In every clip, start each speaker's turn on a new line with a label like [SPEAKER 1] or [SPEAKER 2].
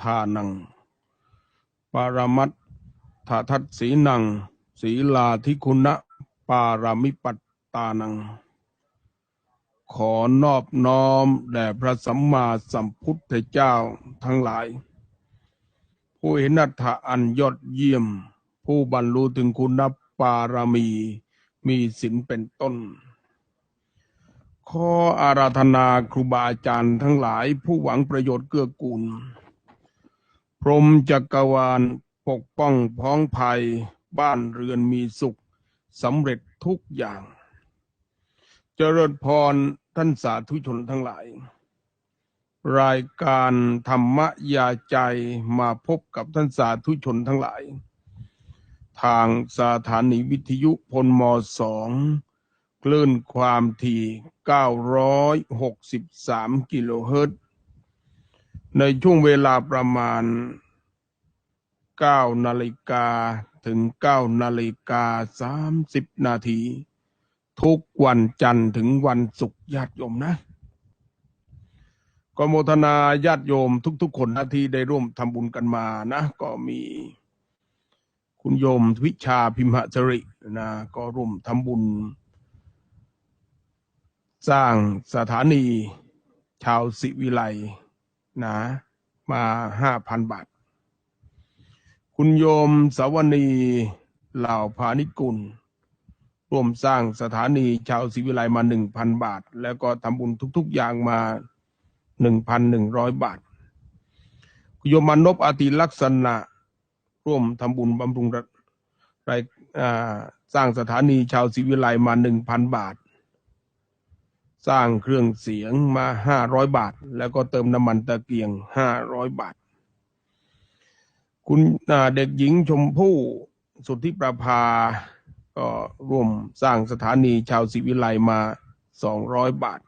[SPEAKER 1] ทานัง ปารมัตถาทัศสีนังศีลาธิคุณะ ปารามิปัตตานัง ขอนอบน้อมแด่พระสัมมาสัมพุทธเจ้าทั้งหลาย ผู้เห็นอัตถะอันยอดเยี่ยม ผู้บรรลุถึงคุณปารามี มีศีลเป็นต้นขออาราธนาครูบาอาจารย์ทั้งหลายผู้หวังประโยชน์เกื้อกูล รมจักรวาลปกป้องพ้องภัย บ้านเรือนมีสุขสำเร็จทุกอย่าง เจริญพรท่านสาธุชนทั้งหลาย รายการธรรมยาใจมาพบกับท่านสาธุชนทั้งหลาย ทางสถานีวิทยุพลมสองคลื่นความถี่ 963 กิโลเฮิรตซ์ ในช่วงเวลาประมาณ9นาฬิกาถึง9นาฬิกา30นาที ทุกวันจันทร์ถึงวันศุกร์ญาติโยมนะก็โมทนาญาติโยมทุก ๆ คนนะที่ได้ร่วมทำบุญกันมานะ ก็มีคุณโยมวิชาพิมหจรินะก็ร่วมทำบุญ สร้างสถานี ชาวสิวิไล นะมาห้าพันบาท คุณโยมสาวนีเหล่าพาณิกุล ร่วมสร้างสถานีชาวศิวิไลมาหนึ่งพันบาท แล้วก็ทำบุญทุก ๆ อย่างมาหนึ่งพันหนึ่งร้อยบาท คุณโยมมานพอาติลักษณะ ร่วมทำบุญบำรุงรายสร้างสถานีชาวศิวิไลมาหนึ่งพันบาท สร้างเครื่องเสียงมาห้าร้อยบาท แล้วก็เติมน้ำมันตะเกียงห้าร้อยบาท คุณเด็กหญิงชมพู่สุทธิประภา ก็ร่วมสร้างสถานีชาวศิวิไลมาสองร้อยบาท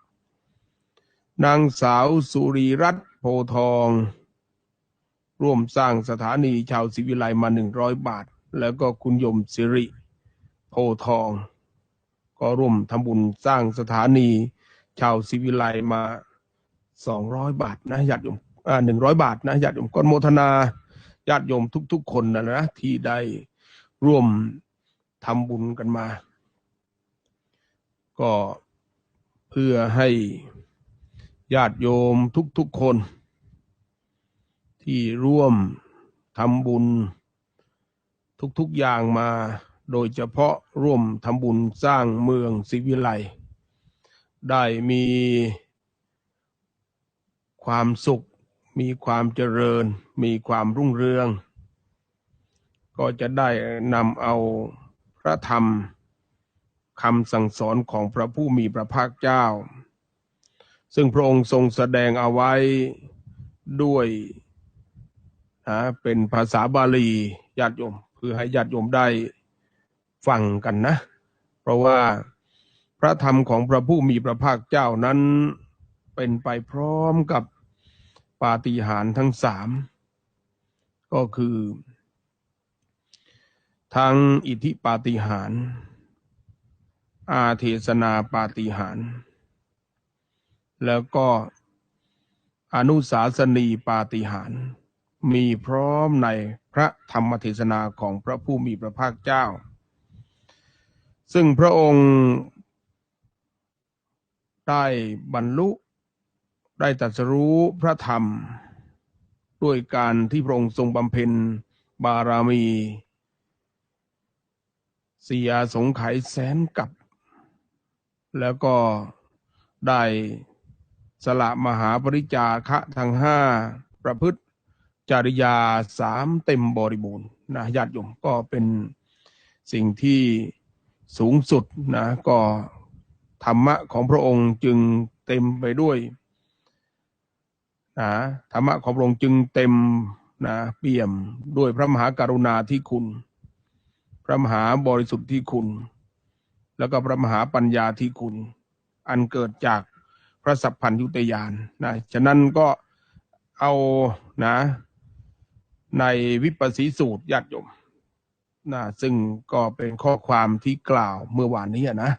[SPEAKER 1] นางสาวสุรีรัตน์โพทอง ร่วมสร้างสถานีชาวศิวิไลมาหนึ่งร้อยบาท แล้วก็คุณยมสิริโพทอง ก็ร่วมทำบุญสร้างสถานี ชาวศิวิไลมาสองร้อยบาทนะญาติโยมอ่าหนึ่งร้อยบาทนะญาติโยมก็โมทนาญาติโยมทุก ๆ คนนะนะที่ได้ร่วมทำบุญกันมา ก็เพื่อให้ญาติโยมทุก ๆ คน ที่ร่วมทำบุญทุก ๆ อย่างมา โดยเฉพาะร่วมทำบุญสร้างเมืองศิวิไล ได้มีความสุข มีความเจริญ มีความรุ่งเรือง ก็จะได้นำเอาพระธรรมคำสั่งสอนของพระผู้มีพระภาคเจ้า ซึ่งพระองค์ทรงแสดงเอาไว้ด้วยนะเป็นภาษาบาลีญาติโยมเพื่อให้ญาติโยมได้ฟังกันนะ เพราะว่า พระธรรมของพระผู้มีพระภาคเจ้านั้นเป็นไปพร้อมกับปาฏิหาริย์ทั้งสามก็คือ ทั้งอิทธิปาฏิหาริย์อาเทศนาปาฏิหาริย์แล้วก็อนุสาสนีปาฏิหาริย์มีพร้อมในพระธรรมเทศนาของพระผู้มีพระภาคเจ้า ซึ่งพระองค์ ได้บรรลุ ได้ตรัสรู้พระธรรม ด้วยการที่พระองค์ทรงบำเพ็ญบารมีเสียสงไขยแสนกับ แล้วก็ได้สละมหาปริจาคะทั้งห้าประพฤติจริยาสามเต็มบริบูรณ์นะญาติโยมก็เป็นสิ่งที่สูงสุดนะก็ ธรรมะของพระองค์จึงเต็มไปด้วยนะธรรมะของพระองค์จึงเต็มนะเปี่ยมด้วยพระมหากรุณาธิคุณ พระมหาบริสุทธิ์ที่คุณ แล้วก็พระมหาปัญญาที่คุณ อันเกิดจากพระสัพพัญญุตยานนะฉะนั้นก็เอานะในวิปัสสีสูตรญาติโยมนะซึ่งก็เป็นข้อความที่กล่าวเมื่อวานนี้นะ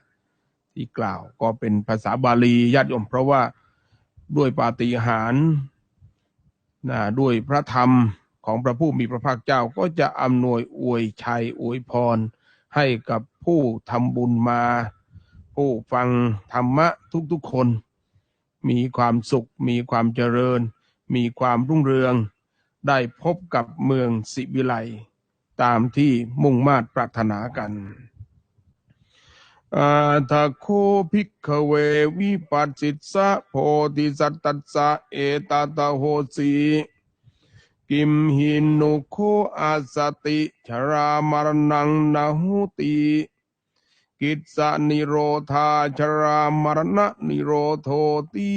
[SPEAKER 1] ที่กล่าว ก็เป็นภาษาบาลีญาติโยมเพราะว่าด้วยปาฏิหาริย์นะด้วยพระธรรมของพระผู้มีพระภาคเจ้าก็จะอำนวยอวยชัยอวยพร ให้กับผู้ทำบุญมา ผู้ฟังธรรมะทุกๆคน มีความสุข มีความเจริญ มีความรุ่งเรือง ได้พบกับเมืองสิวิไลตามที่มุ่งมาตรปรารถนากัน อาทาโคภิกขเววิปัสสิตสะโพธิสัตตัสสะเอตตาโหสีกิมหินุโคอาสติชรามรณังนาหุติกิจสนิโรธาชรามรณะนิโรโทติ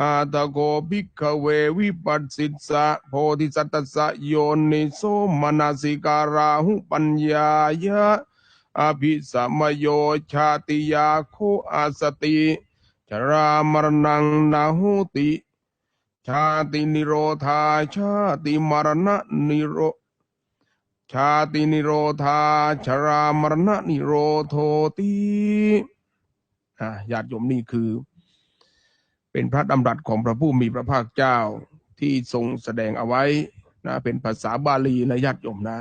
[SPEAKER 1] อาตโกภิกขเววิปัสสิตสะโพธิสัตตสสะโยนิโสมนสิการาหุปัญญายะ อภิสัมโยชาติยาโคอาสติชรามรณังนาหุติ ชาตินิโรธาชาติมรณะนิโร ชาตินิโรธาชรามรณะนิโรโทติอะญาติโยมนี่คือ เป็นพระดำรัสของพระผู้มีพระภาคเจ้าที่ทรงแสดงเอาไว้นะเป็นภาษาบาลีนะญาติโยมนะ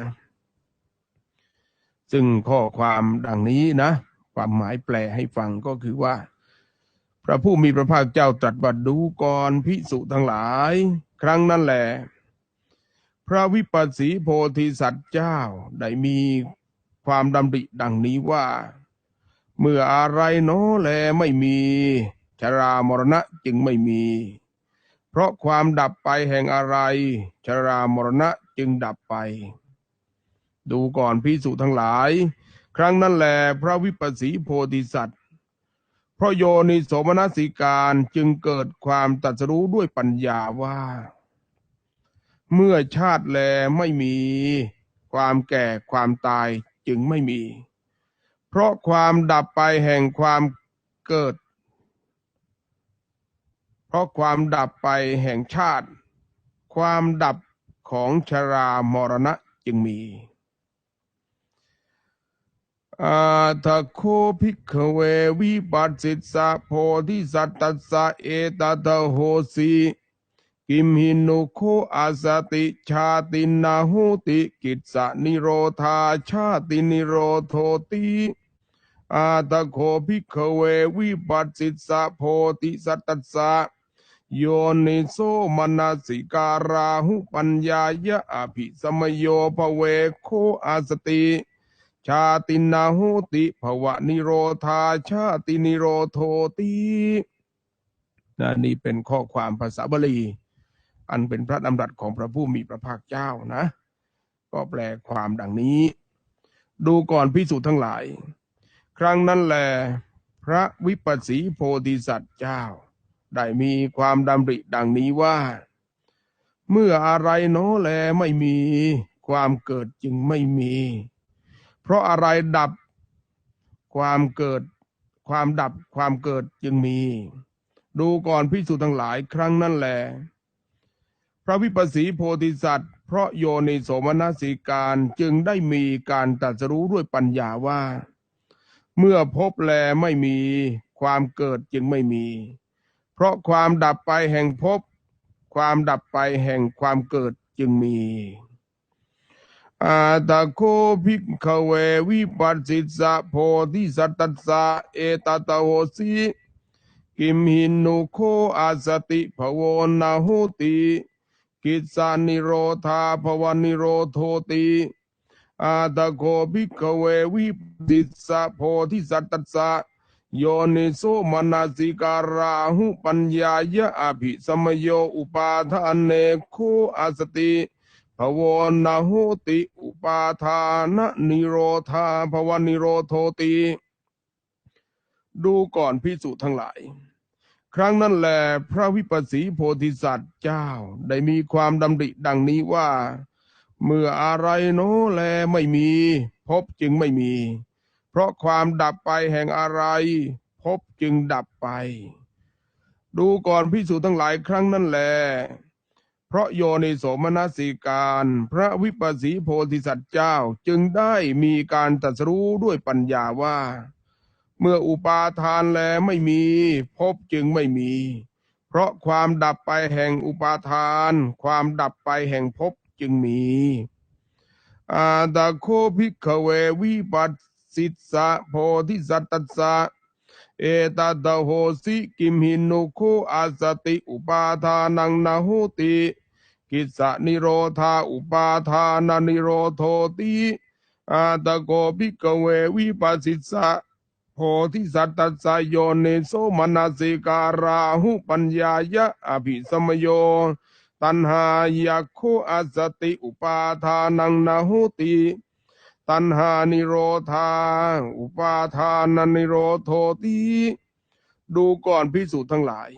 [SPEAKER 1] ซึ่งข้อความดังนี้นะ ความหมายแปลให้ฟังก็คือว่า พระผู้มีพระภาคเจ้าตรัสว่าดูก่อนพิสุทั้งหลาย ครั้งนั้นแหละพระวิปัสสีโพธิสัตว์เจ้าได้มีความดำริดังนี้ว่า เมื่ออะไรโน้แลไม่มีชรามรณะจึงไม่มี เพราะความดับไปแห่งอะไร ชรามรณะจึงดับไป ดูก่อนพิสุทั้งหลาย ครั้งนั้นแหลพระวิปัสสีโพธิสัตว์เพราะโยนิโสมนสิการจึงเกิดความตรัสรู้ด้วยปัญญาว่า เมื่อชาติแลไม่มี ความแก่ความตายจึงไม่มี เพราะความดับไปแห่งความเกิด เพราะความดับไปแห่งชาติ ความดับของชรามรณะจึงมี อาทะโคภิกขเววิปัสสิตสะโพธิสัตตสะเอตตะโหสีกิมหินุโคอาสติชาตินาหุติกิจสนิโรธาชาตินิโรโทติอาตะโคภิกขเววิปัสสิตสะโพธิสัตตสะโยนิโสมนสิการาหุปัญญายะอภิสมโยภเวโคอาสติ ชาตินาหุติภวะนิโรธาชาตินิโรโทตินะนี่เป็นข้อความภาษาบาลี อันเป็นพระดำรัสของพระผู้มีพระภาคเจ้านะ ก็แปลความดังนี้ ดูก่อนพิสูจน์ทั้งหลาย ครั้งนั้นแล พระวิปัสสีโพธิสัตว์เจ้า ได้มีความดำริดังนี้ว่า เมื่ออะไรโน้แลไม่มี ความเกิดจึงไม่มี เพราะอะไรดับความเกิดความดับความเกิดจึงมี ดูก่อนพิสูจน์ทั้งหลายครั้งนั้นแหลพระวิปัสสีโพธิสัตว์ เพราะโยนิโสมนสิการจึงได้มีการตรัสรู้ด้วยปัญญาว่า เมื่อพบแลไม่มีความเกิดจึงไม่มี เพราะความดับไปแห่งพบ ความดับไปแห่งความเกิดจึงมี อาตาโคภิกขเววิปัสสิสะโพธิสัตตสะเอตตะโหสีกิมหินุโคอาสติภวนาหุติกิจสานิโรธาภวนิโรโทติอาตาโคภิกขเววิปัสสิสะโพธิสัตตสะโยนิโสมนาสิการาหุปัญญายะอภิสมโยอุปาทานเนโคอาสติ ภวนาโหติ อุปาทานะนิโรธาภวนิโรโทติ ดูก่อนพิสุทั้งหลาย ครั้งนั้นแหลพระวิปัสสีโพธิสัตว์เจ้าได้มีความดำริดังนี้ว่า เมื่ออะไรโนแลไม่มี พบจึงไม่มี เพราะความดับไปแห่งอะไร พบจึงดับไป ดูก่อนพิสูจทั้งหลายครั้งนั้นแหล เพราะโยนิโสมนสิการ พระวิปัสสีโพธิสัตว์เจ้าจึงได้มีการตรัสรู้ด้วยปัญญาว่า เมื่ออุปาทานแลไม่มีพบจึงไม่มี เพราะความดับไปแห่งอุปาทาน ความดับไปแห่งภพจึงมีอาตาโคภิกขเววิปัสสิสะโพธิสัตตสะเอตตะโหสิกิมหินุโคอาสติอุปาทานังนาหุติ กิสสะนิโรธาอุปาทานานิโรโทติอาตะโกภิกขเววิปัสสิสะโพธิสัตตสสะโยเนโสมนาสิการาหุปัญญายะอภิสมโย ตัณหายาโคอาสติอุปาทานังนาหุติตัณหานิโรธา อุปาทานันนิโรโทติดูก่อนพิสูจน์ทั้งหลาย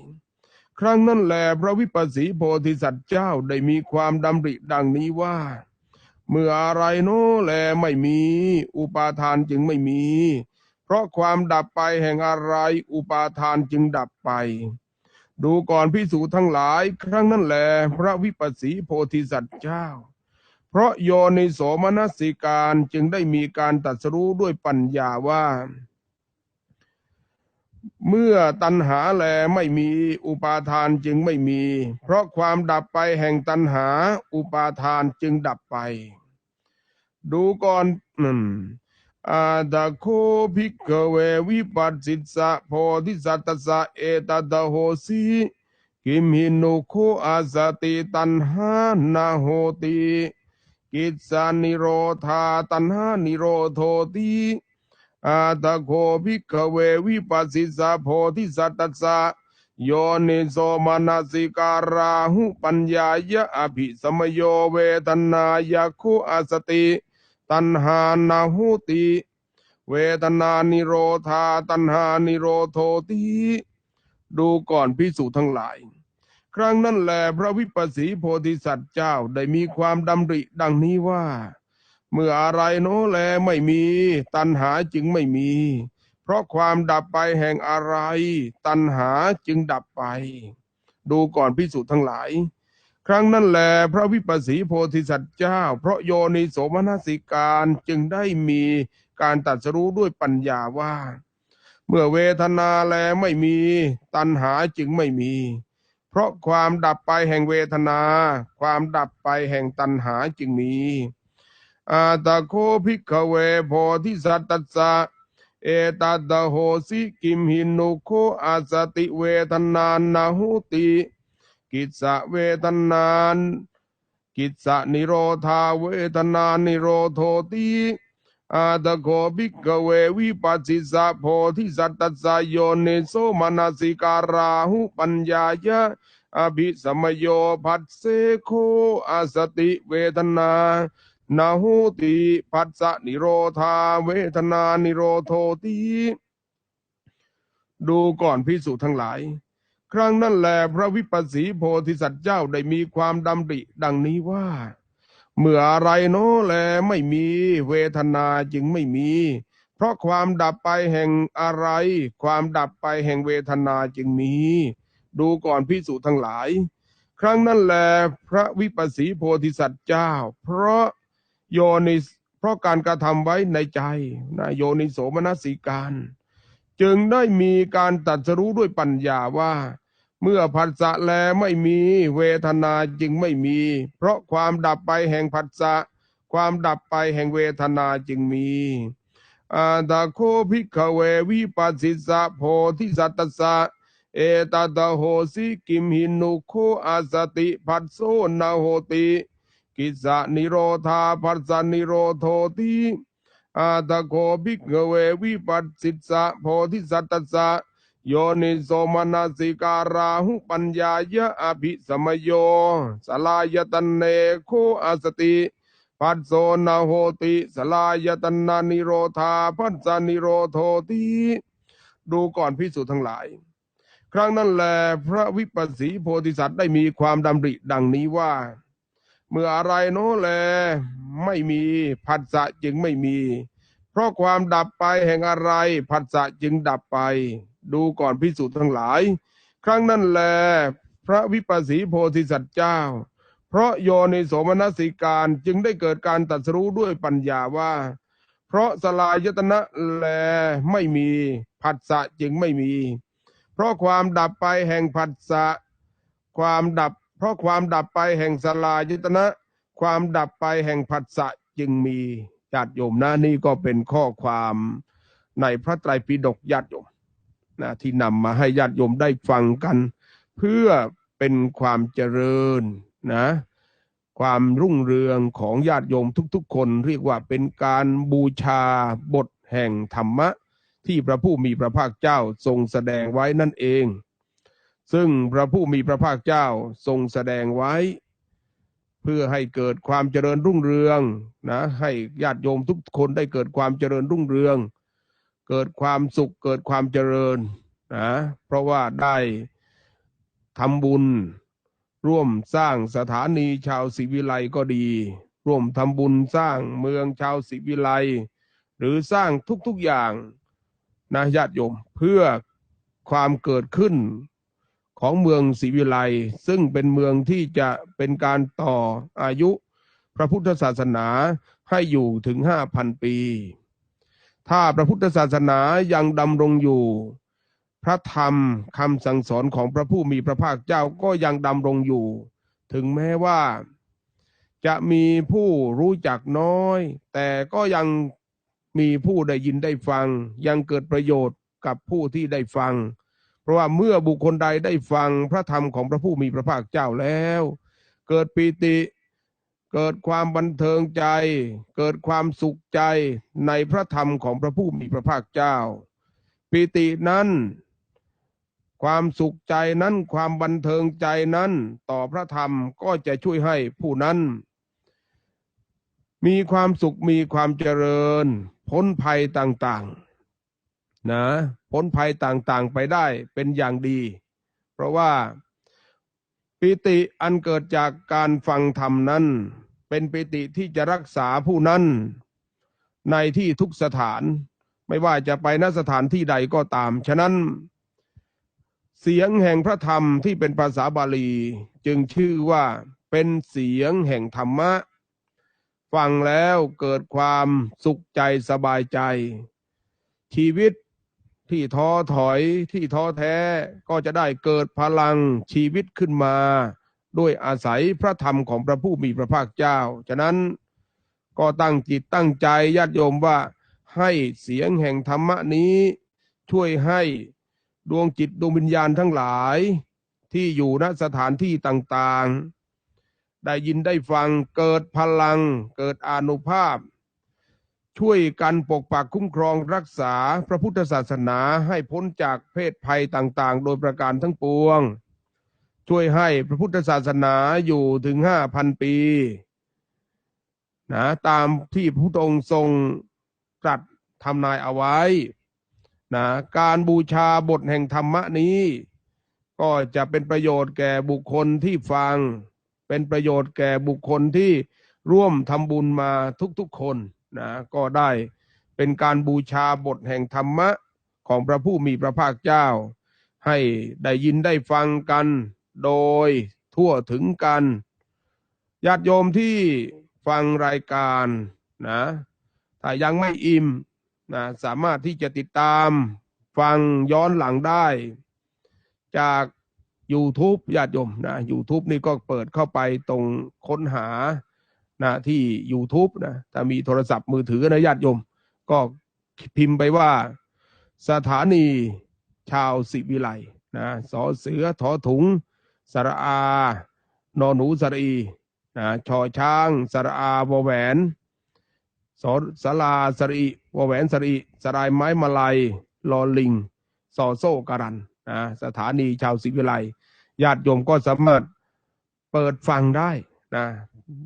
[SPEAKER 1] ครั้งนั้นแลพระวิปัสสีโพธิสัตว์เจ้าได้มีความดำริดังนี้ว่า เมื่ออะไรโน้แลไม่มี อุปาทานจึงไม่มี เพราะความดับไปแห่งอะไร อุปาทานจึงดับไป ดูก่อนพิสูจน์ทั้งหลาย ครั้งนั้นแลพระวิปัสสีโพธิสัตว์เจ้า เพราะโยนิโสมนสิการจึงได้มีการตรัสรู้ด้วยปัญญาว่า เมื่อตัณหาแลไม่มีอุปาทานจึงไม่มี เพราะความดับไปแห่งตัณหาอุปาทานจึงดับไป ดูก่อนอืมอาตาโคภิกขเววิปัสสิสสะโพธิสัตตสสะเอตตะโหสีกิมหินุโคอาสติตัณหานาโหติกิจสานิโรธาตัณหานิโรโทติ อาตะโคภิกขเววิปัสสิสสะโพธิสัตตสสะโยนิโสมนสิการาหุปัญญายะอภิสมโยเวทนายะคุอาสติ ตัณหานาหุติ เวทนานิโรธาตัณหานิโรโทติดูก่อนพิสูจทั้งหลาย ครั้งนั้นแหลพระวิปัสสีโพธิสัตว์เจ้าได้มีความดำริดังนี้ว่า เมื่ออะไรโน้แลไม่มี ตัณหาจึงไม่มี เพราะความดับไปแห่งอะไร ตัณหาจึงดับไป ดูก่อนพิสูจน์ทั้งหลาย ครั้งนั้นแลพระวิปัสสีโพธิสัตว์เจ้า เพราะโยนิโสมนสิการจึงได้มีการตรัสรู้ด้วยปัญญาว่า เมื่อเวทนาแลไม่มี ตัณหาจึงไม่มี เพราะความดับไปแห่งเวทนา ความดับไปแห่งตัณหาจึงมี อาตโคภิกขเวโพธิสัตตสสะเอตัตตะโหสิกิมหินุโคอาสติเวทนานาหุติ กิจสะเวทนานกิจสะนิโรธาเวทนานิโรโทติอาตโคภิกขเววิปัสสิสะโพธิสัตตสสะโยเนโสมนสิการาหุปัญญายะอภิสมโยภัสเสโคอาสติเวทนา นาหุติปัสสะนิโรธา เวทนานิโรโทติดูก่อนพิสูจน์ทั้งหลาย ครั้งนั้นแลพระวิปัสสีโพธิสัตว์เจ้าได้มีความดำริดังนี้ว่า เมื่ออะไรโน้แลไม่มีเวทนาจึงไม่มี เพราะความดับไปแห่งอะไร ความดับไปแห่งเวทนาจึงมี ดูก่อนพิสูจน์ทั้งหลาย ครั้งนั้นแลพระวิปัสสีโพธิสัตว์เจ้า เพราะ โยนิสเพราะการกระทำไว้ในใจนะโยนิโสมนสิการ จึงได้มีการตัดสรู้ด้วยปัญญาว่า เมื่อผัสสะแลไม่มีเวทนาจึงไม่มี เพราะความดับไปแห่งผัสสะความดับไปแห่งเวทนาจึงมีอาตาโคภิกขเววิปัสสิสะโพธิสัตตสสะเอตตะโหสิกิมหินุโคอาสติผัสโซนาโหติ กิสะนิโรธาผัสนิโรโทติอาตโคภิกเววิปัสสิสะโพธิสัตตสะโยนิโสมนสิการาหุปัญญายะอภิสมโยสลายตันเนโคอาสติปัสโซนาโหติสลายตนานิโรธาพัสนิโรโทติดูก่อนพิสูจน์ทั้งหลาย ครั้งนั้นแลพระวิปัสสีโพธิสัตว์ได้มีความดำริดังนี้ว่า เมื่ออะไรโน้แล ไม่มีผัสสะจึงไม่มี เพราะความดับไปแห่งอะไรผัสสะจึงดับไป ดูก่อนพิสูจน์ทั้งหลาย ครั้งนั้นแล พระวิปัสสีโพธิสัตว์เจ้า เพราะโยนิโสมนสิการจึงได้เกิดการตัดสู้ด้วยปัญญาว่า เพราะสลายยตนะแลไม่มีผัสสะจึงไม่มี เพราะความดับไปแห่งผัสสะความดับ เพราะความดับไปแห่งสลายตนะ ความดับไปแห่งผัสสะจึงมีญาติโยมนะนี่ก็เป็นข้อความในพระไตรปิฎกญาติโยมนะที่นำมาให้ญาติโยมได้ฟังกัน เพื่อเป็นความเจริญนะความรุ่งเรืองของญาติโยมทุกๆ คนเรียกว่าเป็นการบูชาบทแห่งธรรมะ ที่พระผู้มีพระภาคเจ้าทรงแสดงไว้นั่นเอง ซึ่งพระผู้มีพระภาคเจ้าทรงแสดงไว้ เพื่อให้เกิดความเจริญรุ่งเรืองนะให้ญาติโยมทุกคนได้เกิดความเจริญรุ่งเรือง เกิดความสุขเกิดความเจริญนะเพราะว่าได้ทำบุญ ร่วมสร้างสถานีชาวศรีวิไลก็ดี ร่วมทำบุญสร้างเมืองชาวศรีวิไลหรือสร้างทุกๆอย่างนะญาติโยมเพื่อความเกิดขึ้น ของเมืองศรีวิไลซึ่งเป็นเมืองที่จะเป็นการต่ออายุพระพุทธศาสนาให้อยู่ถึงห้าพันปี ถ้าพระพุทธศาสนายังดำรงอยู่ พระธรรมคำสั่งสอนของพระผู้มีพระภาคเจ้าก็ยังดำรงอยู่ ถึงแม้ว่า จะมีผู้รู้จักน้อย แต่ก็ยังมีผู้ได้ยินได้ฟัง ยังเกิดประโยชน์กับผู้ที่ได้ฟัง เพราะว่าเมื่อบุคคลใดได้ฟังพระธรรมของพระผู้มีพระภาคเจ้าแล้ว เกิดปีติ เกิดความบันเทิงใจ เกิดความสุขใจในพระธรรมของพระผู้มีพระภาคเจ้าปีตินั้นความสุขใจนั้นความบันเทิงใจนั้นต่อพระธรรมก็จะช่วยให้ผู้นั้น มีความสุขมีความเจริญ พ้นภัยต่างๆ นะพ้นภัยต่างๆไปได้เป็นอย่างดี เพราะว่าปิติอันเกิดจากการฟังธรรมนั้น เป็นปิติที่จะรักษาผู้นั้น ในที่ทุกสถาน ไม่ว่าจะไปณสถานที่ใดก็ตาม ฉะนั้น เสียงแห่งพระธรรมที่เป็นภาษาบาลีจึงชื่อว่าเป็นเสียงแห่งธรรมะ ฟังแล้วเกิดความสุขใจสบายใจ ชีวิต ที่ท้อถอยที่ท้อแท้ก็จะได้เกิดพลังชีวิตขึ้นมา ด้วยอาศัยพระธรรมของพระผู้มีพระภาคเจ้า ฉะนั้นก็ตั้งจิตตั้งใจญาติโยมว่าให้เสียงแห่งธรรมนี้ ช่วยให้ดวงจิตดวงวิญญาณทั้งหลาย ที่อยู่ณสถานที่ต่างๆ ได้ยินได้ฟังเกิดพลังเกิดอานุภาพ ช่วยกันปกปักคุ้มครองรักษาพระพุทธศาสนาให้พ้นจากเพศภัยต่างๆ โดยประการทั้งปวง ช่วยให้พระพุทธศาสนาอยู่ถึงห้าพันปีนะตามที่พระองค์ทรงตรัสทำนายเอาไว้นะการบูชาบทแห่งธรรมะนี้ ก็จะเป็นประโยชน์แก่บุคคลที่ฟัง เป็นประโยชน์แก่บุคคลที่ร่วมทำบุญมาทุกๆคน นะก็ได้เป็นการบูชาบทแห่งธรรมะของพระผู้มีพระภาคเจ้า ให้ได้ยินได้ฟังกันโดยทั่วถึงกันญาติโยมที่ฟังรายการนะถ้ายังไม่อิ่มนะสามารถที่จะติดตามฟังย้อนหลังได้ จาก YouTube ญาติโยมนะ YouTube นี่ก็เปิดเข้าไปตรงค้นหา นะที่ YouTube นะถ้ามีโทรศัพท์มือถือนะญาติโยม ก็พิมพ์ไปว่า สถานีชาวสิวิไลนะสอเสือถอถุง สระอา นอหนูสระอีนะชอช้าง สระอาวแหวนสอสลาสรีวแหวนสรีสรายไม้มาลัยลอลิงซอโซการันนะสถานีชาวศิวิไลญาติโยมก็สามารถเปิดฟังได้นะ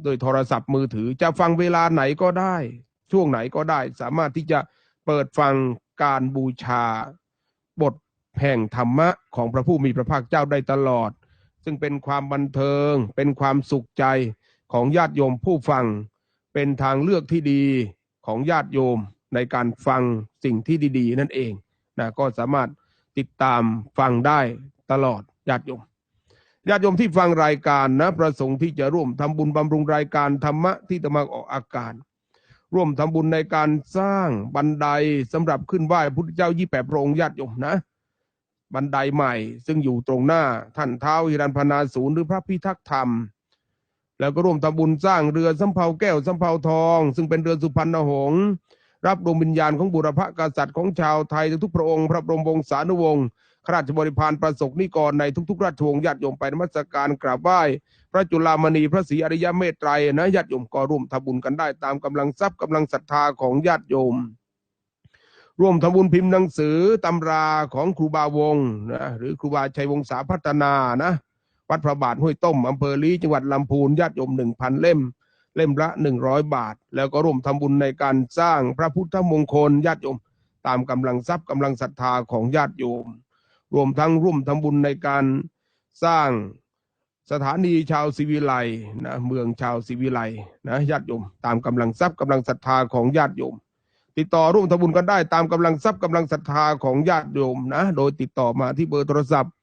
[SPEAKER 1] โดยโทรศัพท์มือถือ จะฟังเวลาไหนก็ได้ ช่วงไหนก็ได้ สามารถที่จะเปิดฟังการบูชา บทแห่งธรรมะของพระผู้มีพระภาคเจ้าได้ตลอด ซึ่งเป็นความบันเทิง เป็นความสุขใจของญาติโยมผู้ฟัง เป็นทางเลือกที่ดีของญาติโยมในการฟังสิ่งที่ดี ๆ นั่นเองนะก็สามารถติดตามฟังได้ตลอดญาติโยม ญาติโยมที่ฟังรายการนะประสงค์ที่จะร่วมทำบุญบำรุงรายการธรรมะที่จะมาออกอากาศร่วมทำบุญในการสร้างบันไดสำหรับขึ้นไหว้พุทธเจ้ายี่แปดพระองค์ญาติโยมนะ บันไดใหม่ ซึ่งอยู่ตรงหน้าท่านเท้าวฮิรันพนาศูนย์หรือพระพิทักษ์ธรรม แล้วก็ร่วมทำบุญสร้างเรือสำเภาแก้วสำเภาทอง ซึ่งเป็นเรือสุพรรณหงษ์รับดวงวิญญาณของบุรพกษัตริย์ของชาวไทยทุกพระองค์ พระบรมวงศานุวงศ์ ข้าราชบริพารประสบนิกรในทุกๆ ราชวงศ์ญาติโยมไปนมัสการกราบไหว้พระจุลามณีพระศรีอริยเมตไตรนะญาติโยมก็ร่วมทำบุญกันได้ตามกำลังทรัพย์กำลังศรัทธาของญาติโยม ร่วมทำบุญพิมพ์หนังสือตำราของครูบาวงนะหรือครูบาชัยวงศาพัฒนานะวัดพระบาทห้วยต้มอำเภอลีจังหวัดลำพูนญาติโยมหนึ่งพันเล่ม เล่มละหนึ่งร้อยบาท แล้วก็ร่วมทำบุญในการสร้างพระพุทธมงคลญาติโยม ตามกำลังทรัพย์กำลังศรัทธาของญาติโยม รวมทั้งร่วมทำบุญในการสร้างสถานีชาวศิวิไลนะเมืองชาวศิวิไลนะญาติโยม ตามกำลังทรัพย์กำลังศรัทธาของญาติโยม ติดต่อร่วมทำบุญกันได้ตามกำลังทรัพย์กำลังศรัทธาของญาติโยมนะโดยติดต่อมาที่เบอร์โทรศัพท์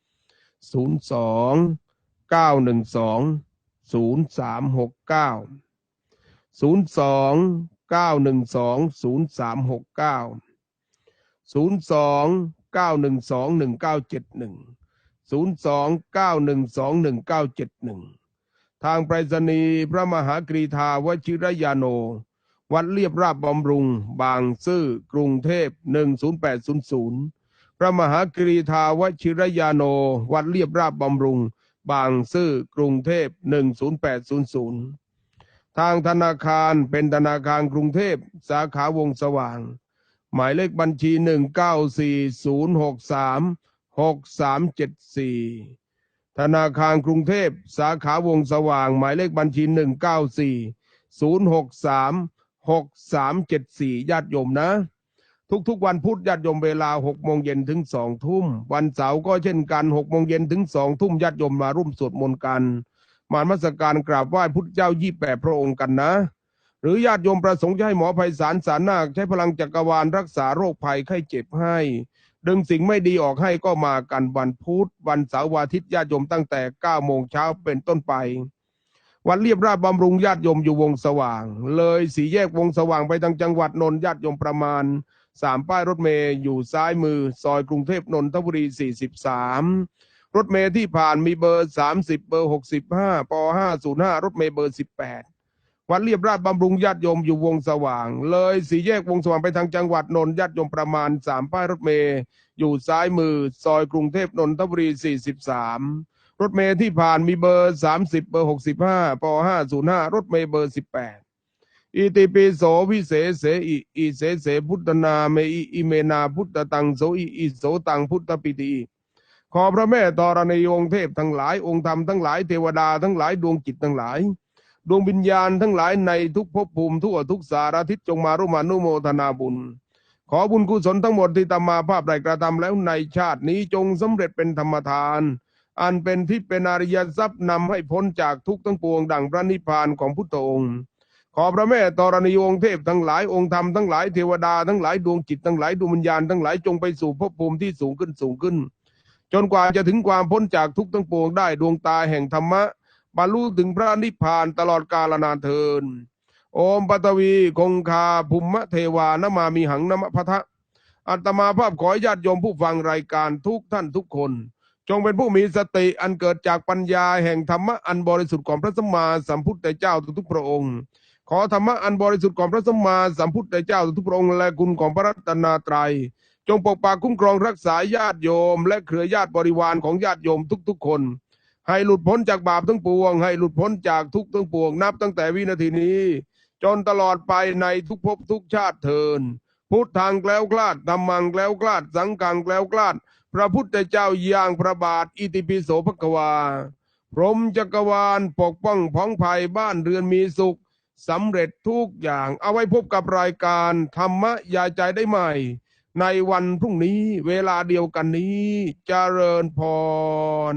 [SPEAKER 1] 029120369 029120369 02 02 912 0369 02 912 0369 02 912 1971 02 912 1971ทางไปรษณีย์พระมหากรีธาวชิรยาโน วัดเรียบราบบำรุง บางซื่อกรุงเทพ10800พระมหากรีธาวชิรยาโน วัดเรียบราบบำรุง บางซื่อกรุงเทพ10800ทางธนาคารเป็นธนาคารกรุงเทพสาขาวงสว่าง หมายเลขบัญชี 1940636374 ธนาคารกรุงเทพสาขาวงสว่าง หมายเลขบัญชี 1940636374 ญาติโยมนะ ทุกๆวันพุธญาติโยมเวลา6โมงเย็นถึง2ทุ่ม วันเสาร์ก็เช่นกัน6โมงเย็นถึง2ทุ่มญาติโยมมาร่วมสวดมนต์กัน มานมัสการกราบไหว้พุทธเจ้ายี่แปดพระองค์กันนะ หรือญาติโยมประสงค์จะให้หมอไพศาลสารนาคใช้พลังจักรวาลรักษาโรคภัยไข้เจ็บให้ ดึงสิ่งไม่ดีออกให้ก็มากันวันพุธวันเสาร์วันอาทิตย์ญาติโยมตั้งแต่9โมงเช้าเป็นต้นไป วันเรียบราบบำรุงญาติโยมอยู่วงสว่าง เลยสีแยกวงสว่างไปทางจังหวัดนนท์ญาติโยมประมาณสามป้ายรถเมย์อยู่ซ้ายมือ ซอยกรุงเทพนนทบุรี 43 รถเมย์ที่ผ่านมีเบอร์ 30 เบอร์ 65ป505 รถเมย์เบอร์ 18 วัดเรียบราชบำรุงญาติโยมอยู่วงสว่าง เลยสี่แยกวงสว่างไปทางจังหวัดนนท์ญาติโยมประมาณ3ป้ายรถเมย์อยู่ซ้ายมือ ซอยกรุงเทพนนทบุรี43รถเมย์ที่ผ่านมีเบอร์30เบอร์65ป505รถเมย์เบอร์18อิติปิโสวิเศษเสอิอิเสเสพุทธนาเมอิอิเมนาพุทธตังโสอิอิโสตังพุทธปิติขอพระแม่ธรณีองค์เทพทั้งหลายองค์ธรรมทั้งหลายเทวดาทั้งหลายดวงจิตทั้งหลาย ดวงวิญญาณทั้งหลายในทุกภพภูมิทั่วทุกสารทิศจงมาร่วมอนุโมทนาบุญ ขอบุญกุศลทั้งหมดที่ตามมาภาพใดกระทำแล้วในชาตินี้จงสำเร็จเป็นธรรมทาน อันเป็นที่เป็นอริยทรัพย์นำให้พ้นจากทุกทั้งปวงดังพระนิพพานของพุทธองค์ขอพระแม่ธรณีองค์เทพทั้งหลายองค์ธรรมทั้งหลายเทวดาทั้งหลายดวงจิตทั้งหลายดวงวิญญาณทั้งหลายจงไปสู่ภพภูมิที่สูงขึ้นสูงขึ้น จนกว่าจะถึงความพ้นจากทุกข์ทั้งปวงได้ดวงตาแห่งธรรมะ บรรลุถึงพระนิพพานตลอดกาลนานเทินโอมปัตวีคงคาภุมมะเทวานมามีหังนมะพะทะอัตมาภาพขอญาติโยมผู้ฟังรายการทุกท่านทุกคน จงเป็นผู้มีสติอันเกิดจากปัญญาแห่งธรรมะอันบริสุทธิ์ของพระสัมมาสัมพุทธเจ้าทุกๆพระองค์ ขอธรรมะอันบริสุทธิ์ของพระสัมมาสัมพุทธเจ้าทุกพระองค์และคุณของพระรัตนตรัย จงปกปักคุ้มครองรักษาญาติโยม และเครือญาติบริวารของญาติโยมทุกๆคน ให้หลุดพ้นจากบาปทั้งปวง ให้หลุดพ้นจากทุกข์ทั้งปวง นับตั้งแต่วินาทีนี้ จนตลอดไปในทุกภพทุกชาติเทินพุทธังแกล้วกลาดธรรมังแกล้วกลาด สังฆังแกล้วกลาด พระพุทธเจ้าอย่างพระบาท อิติปิโสภควา พรหมจักรวาลปกป้องพ้องภัยบ้านเรือนมีสุขสำเร็จทุกอย่าง เอาไว้พบกับรายการธรรมะยาใจได้ใหม่ ในวันพรุ่งนี้เวลาเดียวกันนี้จเจริญพร